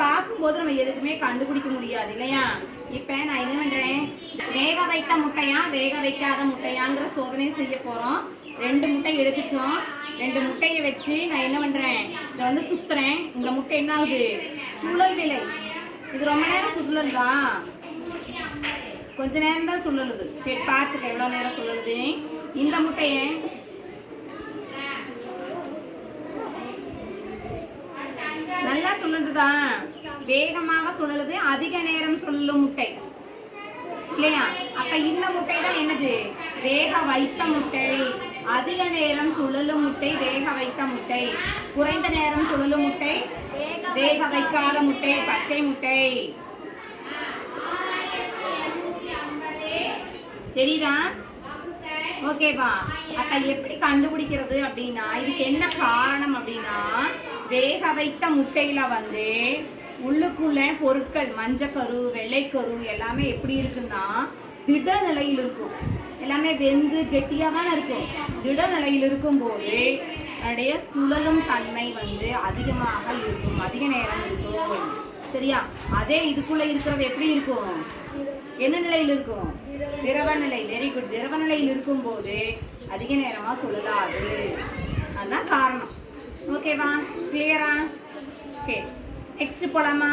பார்க்கும்போது நம்ம எதுக்குமே கண்டுபிடிக்க முடியாது இல்லையா? இப்போ நான் என்ன பண்றேன்? வேக வைத்த முட்டையா வேக வைக்காத முட்டையாங்கிற சோதனை செய்ய போறோம். ரெண்டு முட்டை எடுத்துட்டோம். ரெண்டு முட்டையை வச்சு நான் என்ன பண்றேன்? இதை வந்து சுத்துறேன். இந்த முட்டை என்ன ஆகுது? சுழல் விலை இது ரொம்ப நேரம் சுழல் தான் கொஞ்ச நேரம் தான் சுழலுது. சரி பார்த்துக்க எவ்வளோ நேரம் சுழலுது? இந்த முட்டையை சொல்லுறதுதான் வேகமாக சொல்லுறது அதிக நேரம் சொல்லும் முட்டை. இல்லையா? அப்ப இந்த முட்டை தான் என்னது? வேக வைத்த முட்டை. அதிக நேரம் சுழலும் முட்டை வேக வைத்த முட்டை. குறைந்த நேரம் சுழலும் முட்டை வேக வைக்காத முட்டை பச்சை முட்டை. தெரியுதா? ஓகேவா? அப்ப எப்படி கண்டுபிடிக்கிறது அப்படின்னா இதுக்கு என்ன காரணம் அப்படின்னா வேக வைத்த முட்டையில வந்து உள்ளுக்குள்ள பொருட்கள் மஞ்சக்கரு வெள்ளைக்கரு எல்லாமே எப்படி இருக்குன்னா திட நிலையில் இருக்கும். எல்லாமே வெந்து கெட்டியாக தானே இருக்கும். திட நிலையில் இருக்கும்போது அதனுடைய சுழலும் தன்மை வந்து அதிகமாக இருக்கும். அதிக நேரம் இருக்கும். சரியா? அதே இதுக்குள்ள இருக்கிறது எப்படி இருக்கும்? என்ன நிலையில் இருக்கும்? திரவ நிலை. வெரி குட் திரவ நிலையில் இருக்கும்போது அதிக நேரமாக சுழலாது. அதுதான் காரணம். ஓகேவா? கிளியரா சரி. நெக்ஸ்ட் போலாமா?